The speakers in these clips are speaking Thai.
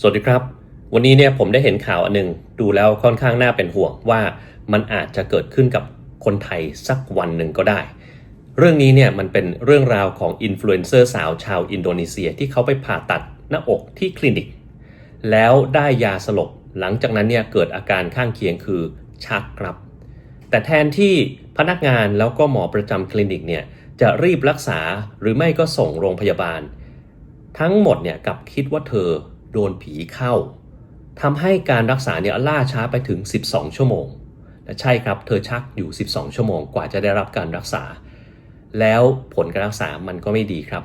สวัสดีครับ วันนี้เนี่ยผมได้เห็นข่าวอันหนึ่งดูแล้วค่อนข้างน่าเป็นห่วงว่ามันอาจจะเกิดขึ้นกับคนไทยสักวันหนึ่งก็ได้ เรื่องนี้เนี่ยมันเป็นเรื่องราวของอินฟลูเอนเซอร์สาวชาวอินโดนีเซียที่เขาไปผ่าตัดหน้าอกที่คลินิก แล้วได้ยาสลบหลังจากนั้นเนี่ยเกิดอาการข้างเคียงคือชักครับ แต่แทนที่พนักงานแล้วก็หมอประจำคลินิกเนี่ยจะรีบรักษาหรือไม่ก็ส่งโรงพยาบาล ทั้งหมดเนี่ยกลับคิดว่าเธอ โดนผีเข้าทำให้การรักษาเนี่ยล่าช้าไปถึง 12 ชั่วโมงและใช่ครับเธอชักอยู่ 12 ชั่วโมงกว่าจะได้รับการรักษา แล้วผลการรักษามันก็ไม่ดีครับ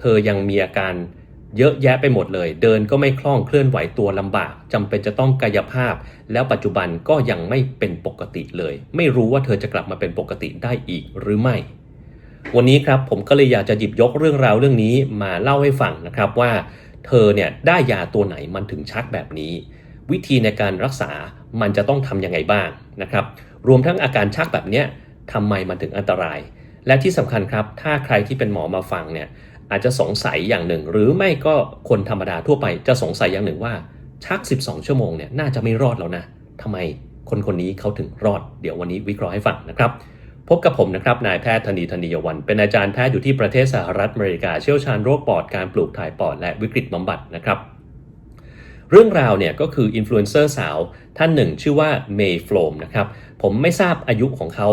เธอยังมีอาการเยอะแยะไปหมดเลย เดินก็ไม่คล่องเคลื่อนไหวตัวลำบากจำเป็นจะต้องกายภาพ แล้วปัจจุบันก็ยังไม่เป็นปกติเลย ไม่รู้ว่าเธอจะกลับมาเป็นปกติได้อีกหรือไม่ วันนี้ครับผมก็เลยอยากจะหยิบยกเรื่องราวเรื่องนี้มาเล่าให้ฟังนะครับว่า เธอเนี่ยได้ยาตัวไหนมันถึงชักแบบนี้ วิธีในการรักษามันจะต้องทำยังไงบ้างนะครับรวมทั้งอาการชักแบบเนี้ยทำไมมันถึงอันตราย และที่สำคัญครับ ถ้าใครที่เป็นหมอมาฟังเนี่ยอาจจะสงสัยอย่างหนึ่ง หรือไม่ก็คนธรรมดาทั่วไปจะสงสัยอย่างหนึ่งว่าชัก 12 ชั่วโมงเนี่ยน่าจะไม่รอดแล้วนะทำไมคนคนนี้เขาถึงรอด เดี๋ยววันนี้วิเคราะห์ให้ฟังนะครับ พบกับผมนะครับ นายแพทย์ธนีธนียวัน เป็นอาจารย์แพทย์อยู่ที่ประเทศสหรัฐอเมริกา เชี่ยวชาญโรคปอด การปลูกถ่ายปอด และวิกฤตบำบัดนะครับ เรื่องราวเนี่ยก็คืออินฟลูเอนเซอร์สาวท่านหนึ่งชื่อว่าเมย์โฟลมนะครับ ผมไม่ทราบอายุของเขา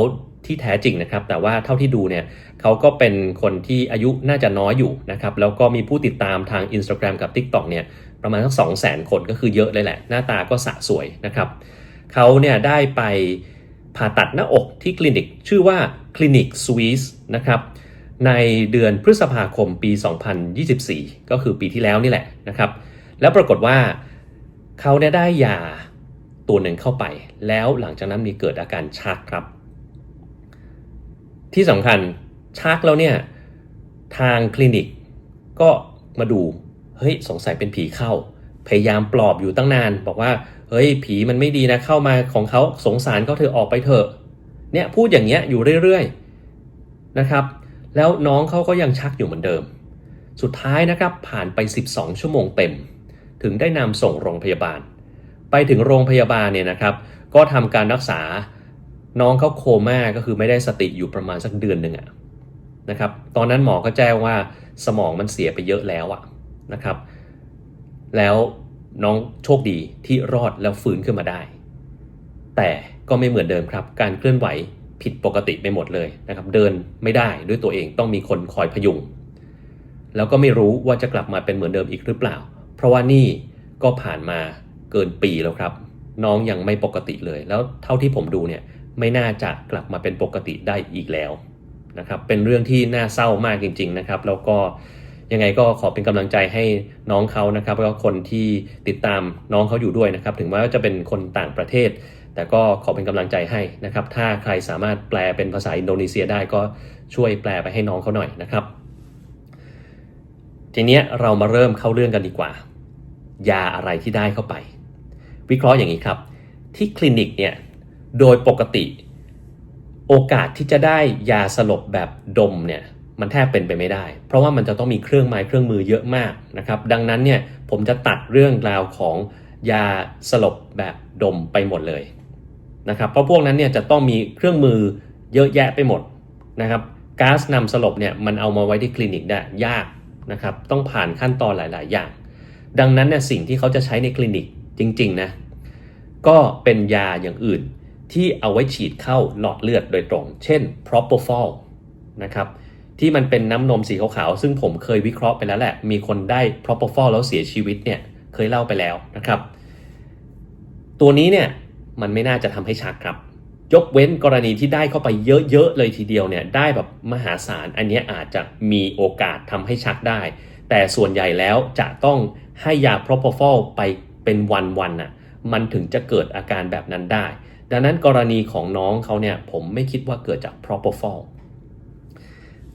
ที่แท้จริงนะครับ แต่ว่าเท่าที่ดูเนี่ยเขาก็เป็นคนที่อายุน่าจะน้อยอยู่นะครับ แล้วก็มีผู้ติดตามทาง Instagram กับ TikTok เนี่ยประมาณสัก2 0 0 0 0 0 คนก็คือเยอะเลยแหละ หน้าตาก็สะสวยนะครับ เขาเนี่ยได้ไป ผ่าตัดหน้าอกที่คลินิก ชื่อว่าคลินิกสวีสนะครับในเดือนพฤษภาคมปี 2024 ก็คือปีที่แล้วนี่แหละนะครับ แล้วปรากฏว่าเขาได้ยาตัวหนึ่งเข้าไป แล้วหลังจากนั้นมีเกิดอาการชักครับ ที่สำคัญชักแล้วเนี่ยทางคลินิกก็มาดู เฮ้ยสงสัยเป็นผีเข้า พยายามปลอบอยู่ตั้งนาน บอกว่า เฮ้ยผีมันไม่ดีนะเข้ามาของเขาสงสารเขาเธอออกไปเถอะเนี่ยพูดอย่างเงี้ยอยู่เรื่อยๆนะครับ แล้วน้องเขาก็ยังชักอยู่เหมือนเดิม สุดท้ายนะครับผ่านไป 12 ชั่วโมงเต็ม ถึงได้นำส่งโรงพยาบาล ไปถึงโรงพยาบาลเนี่ยนะครับ ก็ทำการรักษาน้องเขาโคม่าก็คือไม่ได้สติอยู่ประมาณสักเดือนหนึ่งอะนะครับตอนนั้นหมอก็แจ้งว่าสมองมันเสียไปเยอะแล้วอะนะครับ แล้ว น้องโชคดีที่รอดแล้วฟื้นขึ้นมาได้ แต่ก็ไม่เหมือนเดิมครับ การเคลื่อนไหวผิดปกติไปหมดเลยนะครับ เดินไม่ได้ด้วยตัวเองต้องมีคนคอยพยุง แล้วก็ไม่รู้ว่าจะกลับมาเป็นเหมือนเดิมอีกหรือเปล่า เพราะว่านี่ก็ผ่านมาเกินปีแล้วครับ น้องยังไม่ปกติเลย แล้วเท่าที่ผมดูเนี่ยไม่น่าจะกลับมาเป็นปกติได้อีกแล้วนะครับ เป็นเรื่องที่น่าเศร้ามากจริง ๆนะครับ แล้วก็ ยังไงก็ขอเป็นกำลังใจให้น้องเขานะครับแล้วก็คนที่ติดตามน้องเขาอยู่ด้วยนะครับ ถึงแม้ว่าจะเป็นคนต่างประเทศ แต่ก็ขอเป็นกำลังใจให้นะครับ ถ้าใครสามารถแปลเป็นภาษาอินโดนีเซียได้ก็ช่วยแปลไปให้น้องเขาหน่อยนะครับ ทีนี้เรามาเริ่มเข้าเรื่องกันดีกว่า ยาอะไรที่ได้เข้าไป วิเคราะห์อย่างนี้ครับ ที่คลินิกเนี่ยโดยปกติ โอกาสที่จะได้ยาสลบแบบดมเนี่ย มันแทบเป็นไปไม่ได้ เพราะว่ามันจะต้องมีเครื่องไม้เครื่องมือเยอะมากนะครับดังนั้นเนี่ยผมจะตัดเรื่องราวของยาสลบแบบดมไปหมดเลยนะครับเพราะพวกนั้นเนี่ยจะต้องมีเครื่องมือเยอะแยะไปหมดนะครับก๊าซนำสลบเนี่ยมันเอามาไว้ที่คลินิกได้ยากนะครับต้องผ่านขั้นตอนหลาย ๆ อย่าง ดังนั้นเนี่ยสิ่งที่เขาจะใช้ในคลินิกจริง ๆ นะก็เป็นยาอย่างอื่นที่เอาไว้ฉีดเข้าหลอดเลือดโดยตรง เช่น propofol นะครับ ที่มันเป็นน้ำนมสีขาวๆซึ่งผมเคยวิเคราะห์ไปแล้วแหละ มีคนได้ propofol แล้วเสียชีวิตเนี่ยเคยเล่าไปแล้วนะครับ ตัวนี้เนี่ยมันไม่น่าจะทำให้ชักครับ ยกเว้นกรณีที่ได้เข้าไปเยอะๆเลยทีเดียวเนี่ยได้แบบมหาศาลอันนี้อาจจะมีโอกาสทำให้ชักได้ แต่ส่วนใหญ่แล้วจะต้องให้ยา propofol ไปเป็นวันๆน่ะมันถึงจะเกิดอาการแบบนั้นได้ ดังนั้นกรณีของน้องเขาเนี่ยผมไม่คิดว่าเกิดจาก propofol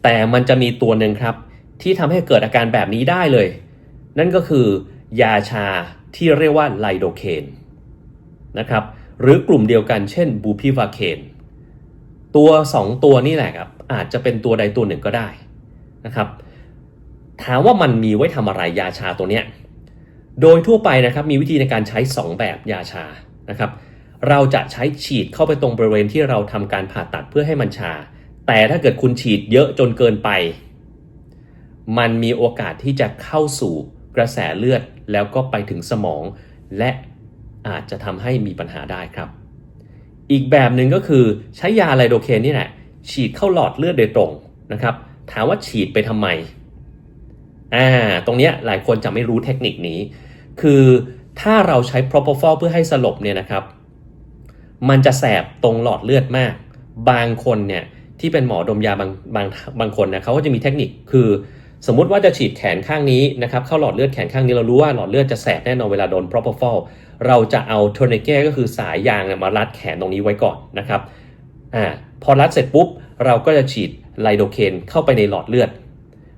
แต่มันจะมีตัวหนึ่งครับ ที่ทำให้เกิดอาการแบบนี้ได้เลย นั่นก็คือยาชาที่เรียกว่าไลโดเคนนะครับหรือกลุ่มเดียวกันเช่นบูพิวาเคนตัว 2 ตัวนี่แหละครับอาจจะเป็นตัวใดตัวหนึ่งก็ได้นะครับถามว่ามันมีไว้ทำอะไรยาชาตัวเนี้ยโดยทั่วไปนะครับมีวิธีในการใช้ 2 แบบยาชานะครับเราจะใช้ฉีดเข้าไปตรงบริเวณที่เราทำการผ่าตัดเพื่อให้มันชา แต่ถ้าเกิดคุณฉีดเยอะจนเกินไป มันมีโอกาสที่จะเข้าสู่กระแสเลือดแล้วก็ไปถึงสมอง และอาจจะทำให้มีปัญหาได้ครับ อีกแบบหนึ่งก็คือใช้ยาไลโดเคนนี่แหละฉีดเข้าหลอดเลือดโดยตรงนะครับ ถามว่าฉีดไปทำไมอ่าตรงเนี้ยหลายคนจะไม่รู้เทคนิคนี้ คือถ้าเราใช้ propofol เพื่อให้สลบเนี่ยนะครับ มันจะแสบตรงหลอดเลือดมาก บางคนเนี่ย ที่เป็นหมอดมยาบางบางบางคนนะเขาก็จะมีเทคนิคคือสมมุติว่าจะฉีดแขนข้างนี้นะครับเข้าหลอดเลือดแขนข้างนี้เรารู้ว่าหลอดเลือดจะแสบแน่นอนเวลาโดน propofol เราจะเอา tourniquet ก็คือสายยางมารัดแขนตรงนี้ไว้ก่อนนะครับอ่าพอรัดเสร็จปุ๊บ เราก็จะฉีดไลโดเคนเข้าไปในหลอดเลือด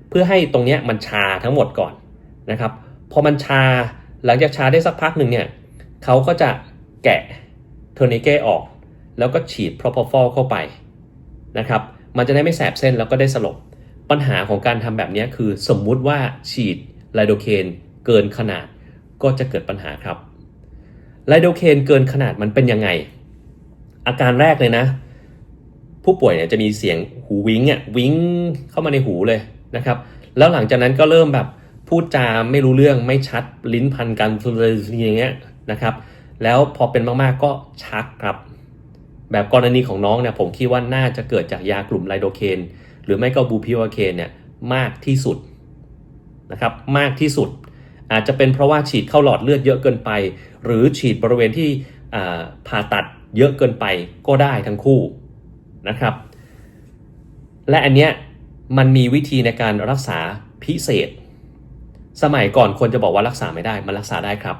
เพื่อให้ตรงนี้มันชาทั้งหมดก่อนนะครับพอมันชาหลังจากชาได้สักพักหนึ่งเนี่ยเขาก็จะแกะเทอร์นิเก้ออก แล้วก็ฉีด propofol เข้าไป นะครับ มันจะได้ไม่แสบเส้นแล้วก็ได้สลบ ปัญหาของการทำแบบนี้คือสมมุติว่าฉีดไลโดเคนเกินขนาดก็จะเกิดปัญหาครับไลโดเคนเกินขนาดมันเป็นยังไง อาการแรกเลยนะ ผู้ป่วยเนี่ยจะมีเสียงหูวิงอะวิงเข้ามาในหูเลยนะครับ แล้วหลังจากนั้นก็เริ่มแบบพูดจาไม่รู้เรื่องไม่ชัดลิ้นพันกันอะไรอย่างเงี้ยนะครับ แล้วพอเป็นมากๆก็ชักครับ แบบกรณีของน้องเนี่ยผมคิดว่าน่าจะเกิดจากยากลุ่มไลโดเคน หรือไม่ก็บูพิวาเคนเนี่ยมากที่สุดนะครับมากที่สุด อาจจะเป็นเพราะว่าฉีดเข้าหลอดเลือดเยอะเกินไป หรือฉีดบริเวณที่ผ่าตัดเยอะเกินไปก็ได้ทั้งคู่นะครับ และอันเนี้ยมันมีวิธีในการรักษาพิเศษ สมัยก่อนคนจะบอกว่ารักษาไม่ได้ มันรักษาได้ครับ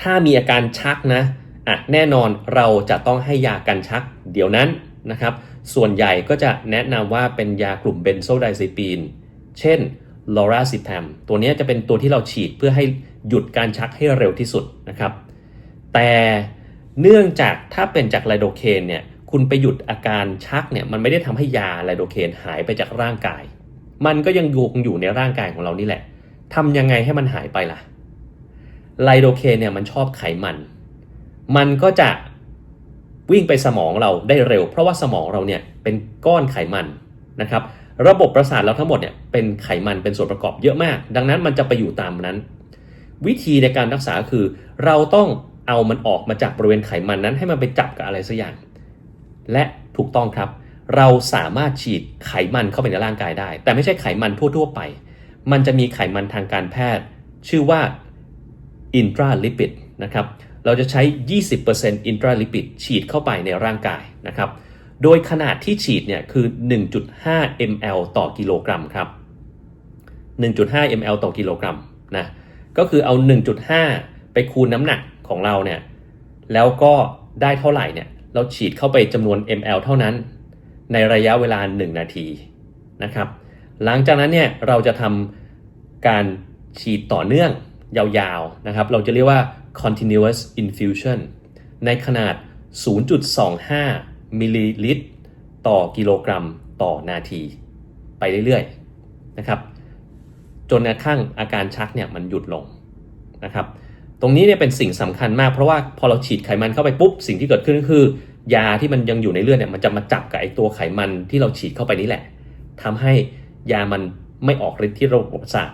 ถ้ามีอาการชักนะ อะแน่นอนเราจะต้องให้ยากันชักเดี๋ยวนั้นนะครับ ส่วนใหญ่ก็จะแนะนำว่าเป็นยากลุ่มเบนโซไดซิปีน เช่นลอราซิแพมตัวนี้จะเป็นตัวที่เราฉีดเพื่อให้หยุดการชักให้เร็วที่สุดนะครับ แต่เนื่องจากถ้าเป็นจากไลโดเคนเนี่ยคุณไปหยุดอาการชักเนี่ยมันไม่ได้ทำให้ยาไลโดเคนหายไปจากร่างกาย มันก็ยังอยู่อยู่ในร่างกายของเรานี่แหละทำยังไงให้มันหายไปล่ะไลโดเคนเนี่ยมันชอบไขมัน มันก็จะวิ่งไปสมองเราได้เร็ว เพราะว่าสมองเราเนี่ยเป็นก้อนไขมันนะครับ ระบบประสาทเราทั้งหมดเนี่ยเป็นไขมันเป็นส่วนประกอบเยอะมาก ดังนั้นมันจะไปอยู่ตามนั้น วิธีในการรักษาคือ เราต้องเอามันออกมาจากบริเวณไขมันนั้นให้มันไปจับกับอะไรสักอย่าง และถูกต้องครับ เราสามารถฉีดไขมันเข้าไปในร่างกายได้ แต่ไม่ใช่ไขมันทั่วๆไป มันจะมีไขมันทางการแพทย์ ชื่อว่า intralipid นะครับ เราจะใช้ 20% intralipid ฉีดเข้าไปในร่างกายนะครับ โดยขนาดที่ฉีดเนี่ยคือ 1.5 ml ต่อกิโลกรัมครับ 1.5 ml ต่อกิโลกรัมนะ ก็คือเอา 1.5 ไปคูณน้ำหนักของเราเนี่ย แล้วก็ได้เท่าไหร่เนี่ย เราฉีดเข้าไปจำนวน ml เท่านั้น ในระยะเวลา 1 นาทีนะครับ หลังจากนั้นเนี่ยเราจะทำการฉีดต่อเนื่องยาวๆนะครับ เราจะเรียกว่า continuous infusion ในขนาด 0.25 มิลลิลิตร ต่อกิโลกรัมต่อนาที ไปเรื่อยๆนะครับ จนกระทั่งอาการชักเนี่ยมันหยุดลงนะครับตรงนี้เนี่ยเป็นสิ่งสำคัญมากเพราะว่าพอเราฉีดไขมันเข้าไปปุ๊บสิ่งที่เกิดขึ้นก็คือ ยาที่มันยังอยู่ในเลือดเนี่ยมันจะมาจับกับไอตัวไขมันที่เราฉีดเข้าไปนี่แหละทำให้ยามันไม่ออกฤทธิ์ที่ระบบประสาท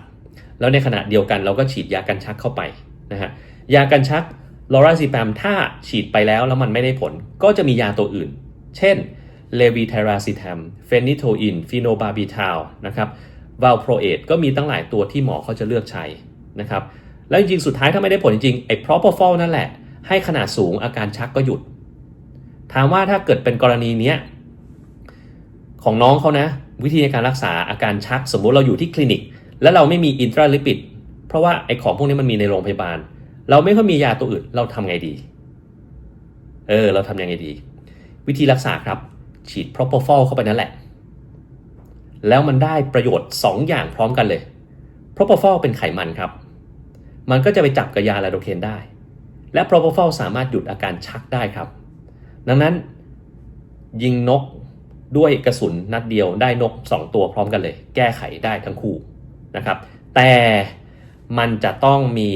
แล้วในขณะเดียวกันเราก็ฉีดยากันชักเข้าไปนะฮะ ยากันชักลอราซิแปมถ้าฉีดไปแล้วแล้วมันไม่ได้ผล ก็จะมียาตัวอื่น เช่นเลวีเทราซิแทมเฟนิโทอินฟีโนบาบิทาลนะครับวาลโปรเอตก็มีตั้งหลายตัวที่หมอเขาจะเลือกใช้นะครับแล้วจริงๆ สุดท้ายถ้าไม่ได้ผลจริงไอ้ propofol นั่นแหละ ให้ขนาดสูงอาการชักก็หยุด ถามว่าถ้าเกิดเป็นกรณีเนี้ยของน้องเขานะ วิธีในการรักษาอาการชักสมมุติเราอยู่ที่คลินิก แล้วเราไม่มีอินทราลิปิด เพราะว่าไอ้ของพวกนี้มันมีในโรงพยาบาล เราไม่ค่อยมียาตัวอื่น เราทำไงดี เออ เราทำยังไงดี วิธีรักษาครับ ฉีด propofol เข้าไปนั่นแหละ แล้วมันได้ประโยชน์ 2 อย่างพร้อมกันเลย propofol เป็นไขมันครับ มันก็จะไปจับกับยาไลโดเคนได้ และ propofol สามารถหยุดอาการชักได้ครับ ดังนั้น ยิงนกด้วยกระสุนนัดเดียวได้นก 2 ตัวพร้อมกันเลย แก้ไขได้ทั้งคู่นะครับ แต่มันจะต้องมี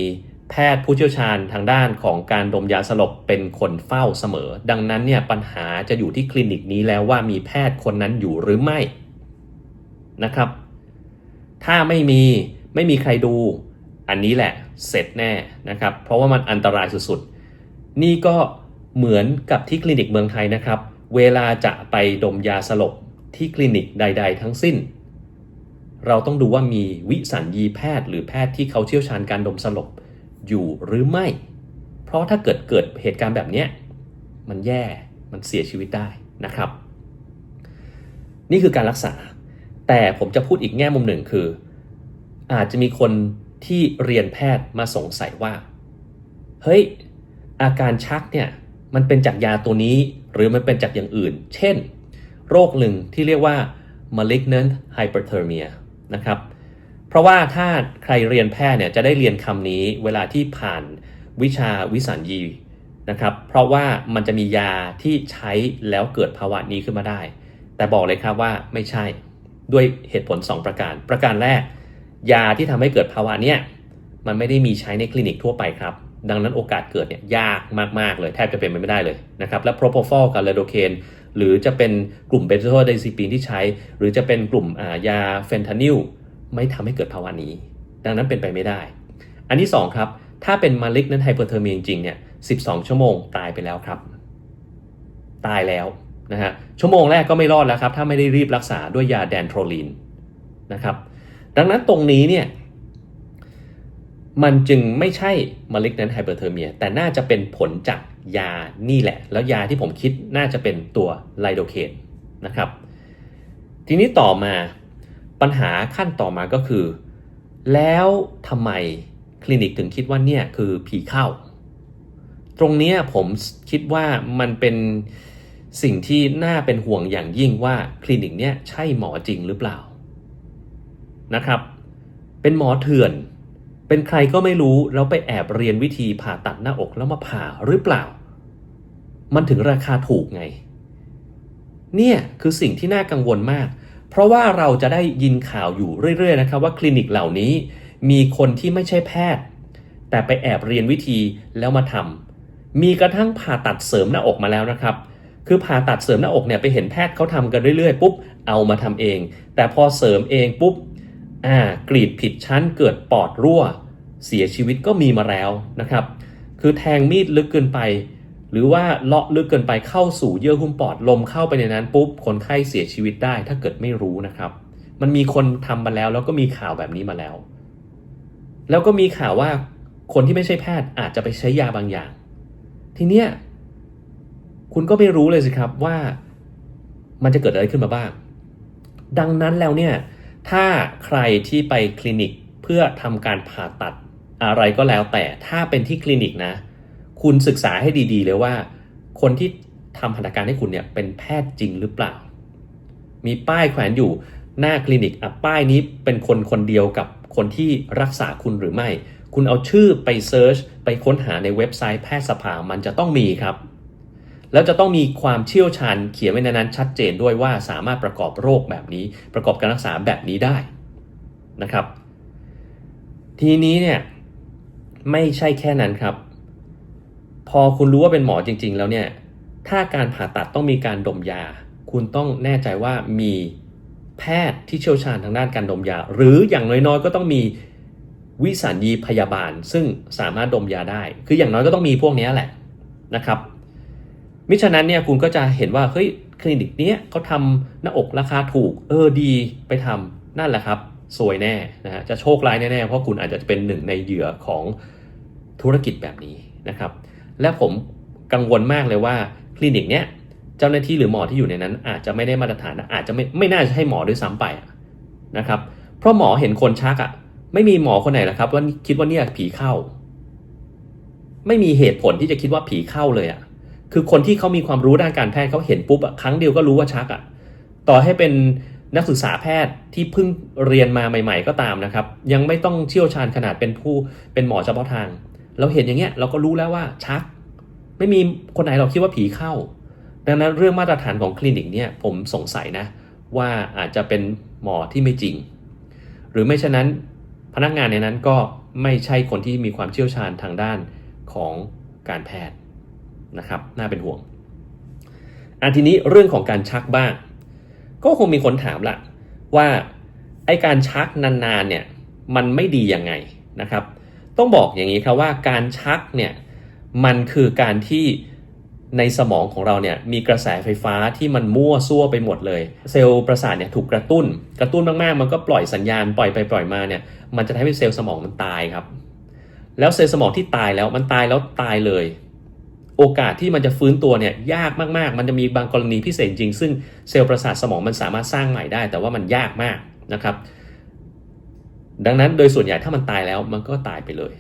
แพทย์ผู้เชี่ยวชาญทางด้านของการดมยาสลบเป็นคนเฝ้าเสมอ ดังนั้นเนี่ยปัญหาจะอยู่ที่คลินิกนี้แล้วว่ามีแพทย์คนนั้นอยู่หรือไม่นะครับ ถ้าไม่มีไม่มีใครดูอันนี้แหละเสร็จแน่นะครับ เพราะว่ามันอันตรายสุดๆ นี่ก็เหมือนกับที่คลินิกเมืองไทยนะครับ เวลาจะไปดมยาสลบที่คลินิกใด ๆ ทั้งสิ้น เราต้องดูว่ามีวิสัญญีแพทย์หรือแพทย์ที่เขาเชี่ยวชาญการดมสลบ อยู่หรือไม่ เพราะถ้าเกิดเกิดเหตุการณ์แบบนี้มันแย่มันเสียชีวิตได้นะครับ นี่คือการรักษา แต่ผมจะพูดอีกแง่มุมหนึ่งคือ อาจจะมีคนที่เรียนแพทย์มาสงสัยว่า เฮ้ย อาการชักเนี่ยมันเป็นจากยาตัวนี้หรือมันเป็นจากอย่างอื่น เช่น โรคหนึ่งที่เรียกว่า malignant hyperthermia นะครับ เพราะว่าถ้าใครเรียนแพทย์เนี่ยจะได้เรียนคำนี้เวลาที่ผ่านวิชาวิสัญญีนะครับเพราะว่ามันจะมียาที่ใช้แล้วเกิดภาวะนี้ขึ้นมาได้ แต่บอกเลยครับว่าไม่ใช่ด้วยเหตุผล 2 ประการ ประการแรก ยาที่ทำให้เกิดภาวะเนี้ยมันไม่ได้มีใช้ในคลินิกทั่วไปครับ ดังนั้นโอกาสเกิดเนี่ยยากมาก ๆ เลยแทบจะเป็นไปไม่ได้เลยนะครับและ propofol กับ lidocaine หรือจะเป็นกลุ่มเบนโซไดซิปีนที่ใช้ หรือจะเป็นกลุ่มยาเฟนทานิล ไม่ทำให้เกิดภาวะนี้ ดังนั้นเป็นไปไม่ได้ อันที่ 2 ครับ ถ้าเป็นมาลิกนั้นไฮเปอร์เทอร์เมียจริงเนี่ย12 ชั่วโมงตายไปแล้วครับ ตายแล้วนะฮะชั่วโมงแรกก็ไม่รอดแล้วครับ ถ้าไม่ได้รีบรักษาด้วยยาแดนโทรลีนนะครับ ดังนั้นตรงนี้เนี่ยมันจึงไม่ใช่ malignant hyperthermia แต่น่าจะเป็นผลจากยานี่แหละ แล้วยาที่ผมคิดน่าจะเป็นตัวไลโดเคนนะครับ ทีนี้ต่อมา ปัญหาขั้นต่อมาก็คือ แล้วทำไมคลินิกถึงคิดว่าเนี่ยคือผีเข้า ตรงนี้ผมคิดว่ามันเป็นสิ่งที่น่าเป็นห่วงอย่างยิ่งว่าคลินิกเนี่ยใช่หมอจริงหรือเปล่านะครับ เป็นหมอเถื่อน เป็นใครก็ไม่รู้แล้วไปแอบเรียนวิธีผ่าตัดหน้าอกแล้วมาผ่าหรือเปล่า มันถึงราคาถูกไง เนี่ยคือสิ่งที่น่ากังวลมาก เพราะว่าเราจะได้ยินข่าวอยู่เรื่อยๆนะครับว่าคลินิกเหล่านี้มีคนที่ไม่ใช่แพทย์ แต่ไปแอบเรียนวิธีแล้วมาทำมีกระทั่งผ่าตัดเสริมหน้าอกมาแล้วนะครับ คือผ่าตัดเสริมหน้าอกเนี่ยไปเห็นแพทย์เขาทำกันเรื่อยๆปุ๊บเอามาทำเอง แต่พอเสริมเองปุ๊บอ่ากรีดผิดชั้นเกิดปอดรั่ว เสียชีวิตก็มีมาแล้วนะครับ คือแทงมีดลึกเกินไป หรือว่าเลาะลึกเกินไปเข้าสู่เยื่อหุ้มปอดลมเข้าไปในนั้นปุ๊บคนไข้เสียชีวิตได้ ถ้าเกิดไม่รู้นะครับ มันมีคนทำมาแล้ว แล้วก็มีข่าวแบบนี้มาแล้ว แล้วก็มีข่าวว่าคนที่ไม่ใช่แพทย์อาจจะไปใช้ยาบางอย่าง ทีเนี้ยคุณก็ไม่รู้เลยสิครับว่ามันจะเกิดอะไรขึ้นมาบ้าง ดังนั้นแล้วเนี่ยถ้าใครที่ไปคลินิกเพื่อทำการผ่าตัดอะไรก็แล้วแต่ถ้าเป็นที่คลินิกนะ คุณศึกษาให้ดีๆเลยว่า คนที่ทำพันธการให้คุณเนี่ยเป็นแพทย์จริงหรือเปล่า มีป้ายแขวนอยู่หน้าคลินิกอะป้ายนี้เป็นคนคนเดียวกับคนที่รักษาคุณหรือไม่ คุณเอาชื่อไปเซิร์ชไปค้นหาในเว็บไซต์แพทยสภามันจะต้องมีครับ แล้วจะต้องมีความเชี่ยวชาญเขียนไว้ในนั้นชัดเจนด้วยว่าสามารถประกอบโรคแบบนี้ ประกอบการรักษาแบบนี้ได้นะครับ ทีนี้เนี่ยไม่ใช่แค่นั้นครับ พอคุณรู้ว่าเป็นหมอจริง ๆ แล้วเนี่ย ถ้าการผ่าตัดต้องมีการดมยา คุณต้องแน่ใจว่ามีแพทย์ที่เชี่ยวชาญทางด้านการดมยา หรืออย่างน้อยๆ ก็ต้องมีวิสัญญีพยาบาล ซึ่งสามารถดมยาได้ คืออย่างน้อยก็ต้องมีพวกนี้แหละนะครับ มิฉะนั้นเนี่ยคุณก็จะเห็นว่าเฮ้ยคลินิกเนี้ยเขาทำหน้าอกราคาถูก เออดีไปทำนั่นแหละครับซวยแน่นะฮะจะโชคร้ายแน่ๆเพราะคุณอาจจะเป็นหนึ่งในเหยื่อของธุรกิจแบบนี้นะครับ และผมกังวลมากเลยว่าคลินิกเนี้ยเจ้าหน้าที่หรือหมอที่อยู่ในนั้น อาจจะไม่ได้มาตรฐานอาจจะไม่ไม่น่าจะให้หมอด้วยซ้ำไปนะครับ เพราะหมอเห็นคนชักอะ่ะ ไม่มีหมอคนไหนหรอกครับว่าคิดว่าเนี่ยผีเข้า ไม่มีเหตุผลที่จะคิดว่าผีเข้าเลยอะ่ะ คือคนที่เขามีความรู้ด้านการแพทย์เขาเห็นปุ๊บอะครั้งเดียวก็รู้ว่าชักอะ่ะ ต่อให้เป็นนักศึกษาแพทย์ที่เพิ่งเรียนมาใหม่ ๆ ก็ตามนะครับ ยังไม่ต้องเชี่ยวชาญขนาดเป็นผู้เป็นหมอเฉพาะทาง เราเห็นอย่างเงี้ยเราก็รู้แล้วว่าชัก ไม่มีคนไหนเราคิดว่าผีเข้า ดังนั้นเรื่องมาตรฐานของคลินิกเนี่ยผมสงสัยนะว่าอาจจะเป็นหมอที่ไม่จริง หรือไม่ฉะนั้นพนักงานในนั้นก็ไม่ใช่คนที่มีความเชี่ยวชาญทางด้านของการแพทย์นะครับ น่าเป็นห่วงอันทีนี้เรื่องของการชักบ้าง ก็คงมีคนถามละว่าไอการชักนานๆเนี่ยมันไม่ดียังไงนะครับ ต้องบอกอย่างนี้ครับว่าการชักเนี่ยมันคือการที่ในสมองของเราเนี่ยมีกระแสไฟฟ้าที่มันมั่วซั่วไปหมดเลย เซลล์ประสาทเนี่ยถูกกระตุ้น กระตุ้นมากๆ มันก็ปล่อยสัญญาณปล่อยไปปล่อยมาเนี่ยมันจะทำให้เซลล์สมองมันตายครับ แล้วเซลล์สมองที่ตายแล้วมันตายแล้วตายเลย โอกาสที่มันจะฟื้นตัวเนี่ยยากมากๆ มันจะมีบางกรณีพิเศษจริง ซึ่งเซลล์ประสาทสมองมันสามารถสร้างใหม่ได้ แต่ว่ามันยากมากนะครับ ดังนั้นโดยส่วนใหญ่ถ้ามันตายแล้วมันก็ตายไปเลย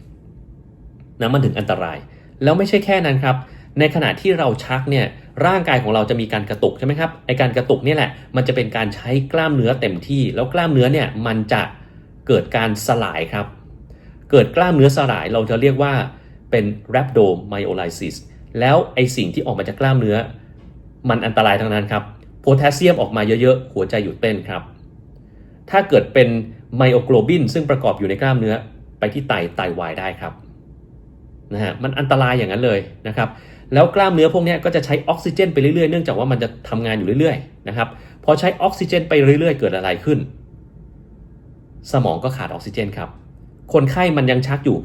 นะมันถึงอันตราย แล้วไม่ใช่แค่นั้นครับ ในขณะที่เราชักเนี่ยร่างกายของเราจะมีการกระตุกใช่ไหมครับไอการกระตุกนี่แหละ มันจะเป็นการใช้กล้ามเนื้อเต็มที่ แล้วกล้ามเนื้อเนี่ยมันจะเกิดการสลายครับ เกิดกล้ามเนื้อสลายเราจะเรียกว่าเป็น rhabdomyolysis แล้วไอสิ่งที่ออกมาจากกล้ามเนื้อ มันอันตรายทั้งนั้นครับโพแทสเซียมออกมาเยอะๆ หัวใจหยุดเต้นครับ ถ้าเกิดเป็น ไมโอโกลบินซึ่งประกอบอยู่ในกล้ามเนื้อไปที่ไตไตวายได้ครับนะฮะมันอันตรายอย่างนั้นเลยนะครับ แล้วกล้ามเนื้อพวกนี้ก็จะใช้ออกซิเจนไปเรื่อยๆเนื่องจากว่ามันจะทำงานอยู่เรื่อยๆนะครับพอใช้ออกซิเจนไปเรื่อยๆ เกิดอะไรขึ้น สมองก็ขาดออกซิเจนครับ คนไข้มันยังชักอยู่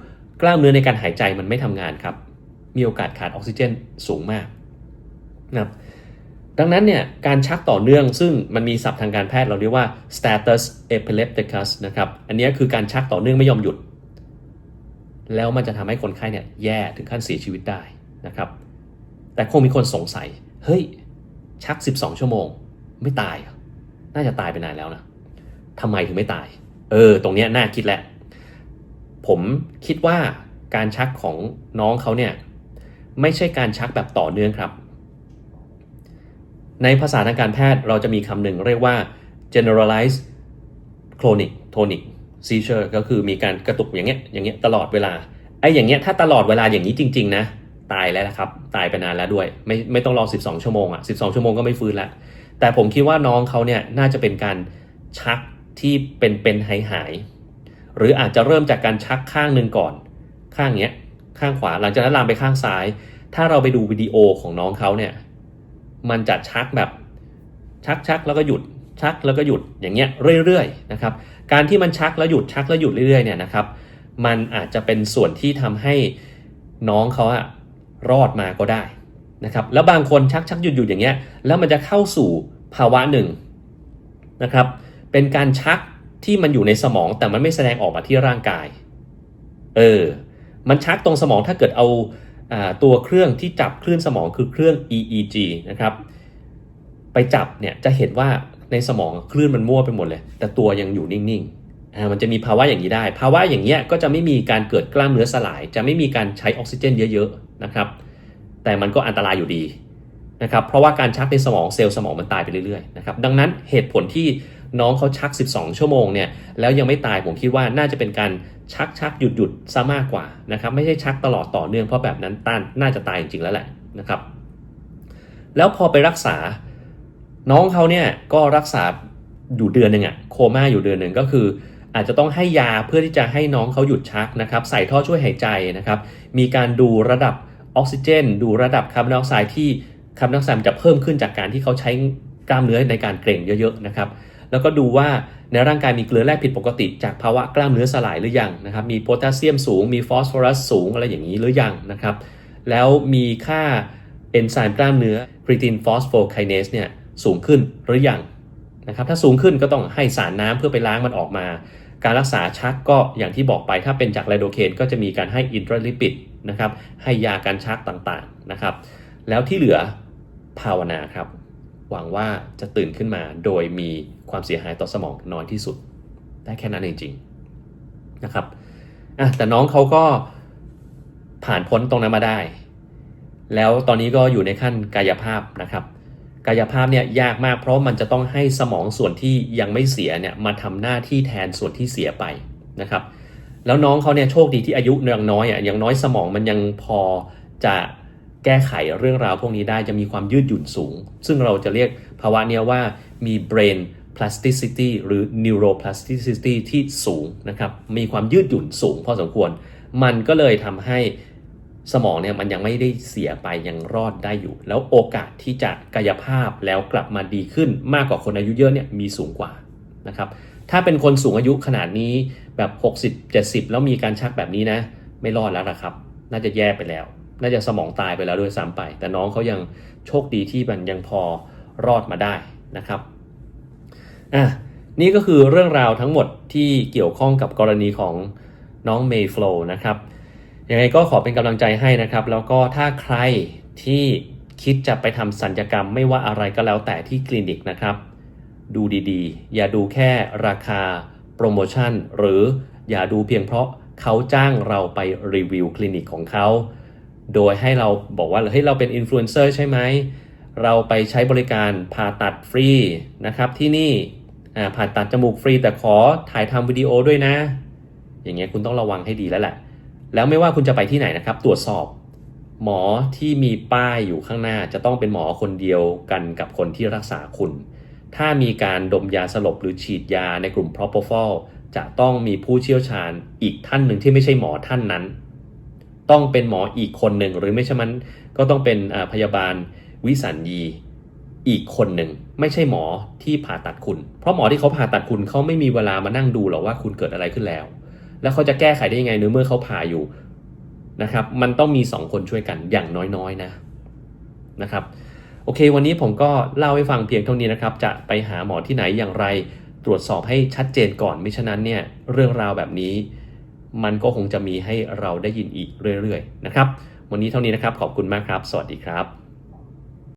กล้ามเนื้อในการหายใจมันไม่ทำงานครับ มีโอกาสขาดออกซิเจนสูงมากนะครับ ดังนั้นเนี่ยการชักต่อเนื่องซึ่งมันมีศัพท์ทางการแพทย์เราเรียกว่า status epilepticus นะครับอันนี้คือการชักต่อเนื่องไม่ยอมหยุด แล้วมันจะทำให้คนไข้เนี่ยแย่ถึงขั้นเสียชีวิตได้นะครับแต่คงมีคนสงสัย เฮ้ย ชัก 12 ชั่วโมง ไม่ตาย น่าจะตายไปนานแล้วนะทำไมถึงไม่ตาย เออ ตรงนี้น่าคิดแหละ ผมคิดว่าการชักของน้องเขาเนี่ย ไม่ใช่การชักแบบต่อเนื่องครับ ในภาษาทางการแพทย์เราจะมีคำหนึ่งเรียกว่า generalized chronic tonic seizure ก็คือมีการกระตุกอย่างเงี้ยอย่างเงี้ยตลอดเวลาไอ้อย่างเงี้ยถ้าตลอดเวลาอย่างนี้จริง ๆ นะ ตายแล้วนะครับ ตายไปนานแล้วด้วย ไม่ไม่ต้องรอ 12 ชั่วโมงอะ่ะ12 ชั่วโมงก็ไม่ฟื้นละแต่ผมคิดว่าน้องเขาเนี่ยน่าจะเป็นการชักที่เป็นเป็นหายหาย หรืออาจจะเริ่มจากการชักข้างหนึ่งก่อน ข้างเนี้ยข้างขวาหลังจากนั้นลามไปข้างซ้าย ถ้าเราไปดูวิดีโอของน้องเขาเนี่ย มันจะชักแบบชักชักแล้วก็หยุดชักแล้วก็หยุดอย่างเงี้ยเรื่อยๆนะครับการที่มันชักแล้วหยุดชักแล้วหยุดเรื่อยๆเนี่ยนะครับมันอาจจะเป็นส่วนที่ทำให้น้องเขาอะรอดมาก็ได้นะครับแล้วบางคนชักชักหยุดหยุดอย่างเงี้ยแล้วมันจะเข้าสู่ภาวะหนึ่งนะครับเป็นการชักที่มันอยู่ในสมองแต่มันไม่แสดงออกมาที่ร่างกายเออมันชักตรงสมองถ้าเกิดเอา ตัวเครื่องที่จับคลื่นสมองคือเครื่อง EEG นะครับ ไปจับเนี่ยจะเห็นว่าในสมองคลื่นมันมั่วไปหมดเลย แต่ตัวยังอยู่นิ่งๆ มันจะมีภาวะอย่างนี้ได้ ภาวะอย่างเงี้ยก็จะไม่มีการเกิดกล้ามเนื้อสลาย จะไม่มีการใช้ออกซิเจนเยอะๆนะครับ แต่มันก็อันตรายอยู่ดีนะครับ เพราะว่าการชักในสมองเซลล์สมองมันตายไปเรื่อยๆนะครับ ดังนั้นเหตุผลที่น้องเขาชัก 12 ชั่วโมงเนี่ยแล้วยังไม่ตายผมคิดว่าน่าจะเป็นการ ชักชักหยุดหยุดซะมากกว่านะครับไม่ใช่ชักตลอดต่อเนื่องเพราะแบบนั้นต้านน่าจะตายจริงๆแล้วแหละนะครับแล้วพอไปรักษาน้องเขาเนี่ยก็รักษาอยู่เดือนหนึ่งอะโคม่าอยู่เดือนหนึ่งก็คือ อาจจะต้องให้ยาเพื่อที่จะให้น้องเขาหยุดชักนะครับใส่ท่อช่วยหายใจนะครับมีการดูระดับออกซิเจน ดูระดับคาร์บอนไดออกไซด์ที่คาร์บอนไดออกไซด์จะเพิ่มขึ้นจากการที่เขาใช้กล้ามเนื้อในการเกร็งเยอะๆนะครับ แล้วก็ดูว่าในร่างกายมีเกลือแร่ผิดปกติ จากภาวะกล้ามเนื้อสลายหรือยังนะครับ มีโพแทสเซียมสูง มีฟอสฟอรัสสูงอะไรอย่างนี้หรือยังนะครับ แล้วมีค่าเอนไซม์กล้ามเนื้อครีตินฟอสโฟไคเนสเนี่ยสูงขึ้นหรือยังนะครับ ถ้าสูงขึ้นก็ต้องให้สารน้ำเพื่อไปล้างมันออกมา การรักษาชักก็อย่างที่บอกไปถ้าเป็นจากไลโดเคนก็จะมีการให้อินทราลิปิดนะครับ ให้ยาการชักต่างๆนะครับ แล้วที่เหลือภาวนาครับ หวังว่าจะตื่นขึ้นมาโดยมีความเสียหายต่อสมองน้อยที่สุด ได้แค่นั้นจริงๆนะครับอะแต่น้องเขาก็ผ่านพ้นตรงนั้นมาได้ แล้วตอนนี้ก็อยู่ในขั้นกายภาพนะครับ กายภาพเนี่ยยากมากเพราะมันจะต้องให้สมองส่วนที่ยังไม่เสียเนี่ยมาทำหน้าที่แทนส่วนที่เสียไปนะครับ แล้วน้องเขาเนี่ยโชคดีที่อายุยังน้อยอะยังน้อยสมองมันยังพอจะ แก้ไขเรื่องราวพวกนี้ได้จะมีความยืดหยุ่นสูง ซึ่งเราจะเรียกภาวะนี้ว่ามี brain plasticity หรือ neuroplasticity ที่สูงนะครับมีความยืดหยุ่นสูงพอสมควร มันก็เลยทำให้สมองเนี่ยมันยังไม่ได้เสียไปยังรอดได้อยู่ แล้วโอกาสที่จะกายภาพแล้วกลับมาดีขึ้นมากกว่าคนอายุเยอะเนี่ยมีสูงกว่านะครับถ้าเป็นคนสูงอายุขนาดนี้แบบ 60 70 แล้วมีการชักแบบนี้นะ ไม่รอดแล้วนะครับ น่าจะแย่ไปแล้ว น่าจะสมองตายไปแล้วด้วยซ้ำไป แต่น้องเขายังโชคดีที่มันยังพอรอดมาได้นะครับอะนี่ก็คือเรื่องราวทั้งหมดที่เกี่ยวข้องกับกรณีของน้องเมย์โฟลนะครับยังไงก็ขอเป็นกำลังใจให้นะครับ แล้วก็ถ้าใครที่คิดจะไปทำสัญญกรรมไม่ว่าอะไรก็แล้วแต่ที่คลินิกนะครับ ดูดีๆ อย่าดูแค่ราคาโปรโมชั่น หรืออย่าดูเพียงเพราะเขาจ้างเราไปรีวิวคลินิกของเขา โดยให้เราบอกว่าเฮ้ยเราเป็นอินฟลูเอนเซอร์ใช่ไหม เราไปใช้บริการผ่าตัดฟรีนะครับที่นี่ผ่าตัดจมูกฟรีแต่ขอถ่ายทำวิดีโอด้วยนะ อย่างเงี้ยคุณต้องระวังให้ดีแล้วแหละ แล้วไม่ว่าคุณจะไปที่ไหนนะครับ ตรวจสอบหมอที่มีป้ายอยู่ข้างหน้าจะต้องเป็นหมอคนเดียวกันกับคนที่รักษาคุณ ถ้ามีการดมยาสลบหรือฉีดยาในกลุ่ม propofol จะต้องมีผู้เชี่ยวชาญอีกท่านหนึ่งที่ไม่ใช่หมอท่านนั้น ต้องเป็นหมออีกคนหนึ่ง หรือไม่ใช่มันก็ต้องเป็นพยาบาลวิสัญญีอีกคนหนึ่ง ไม่ใช่หมอที่ผ่าตัดคุณ เพราะหมอที่เขาผ่าตัดคุณเขาไม่มีเวลามานั่งดูหรอกว่าคุณเกิดอะไรขึ้นแล้ว แล้วเขาจะแก้ไขได้ยังไงเนื้อเมื่อเขาผ่าอยู่นะครับ มันต้องมีสองคนช่วยกันอย่างน้อยๆนะนะครับ โอเค วันนี้ผมก็เล่าให้ฟังเพียงเท่านี้นะครับ จะไปหาหมอที่ไหนอย่างไร ตรวจสอบให้ชัดเจนก่อน ไม่ฉะนั้นเนี่ยเรื่องราวแบบนี้ มันก็คงจะมีให้เราได้ยินอีกเรื่อยๆนะครับ วันนี้เท่านี้นะครับ ขอบคุณมากครับ สวัสดีครับ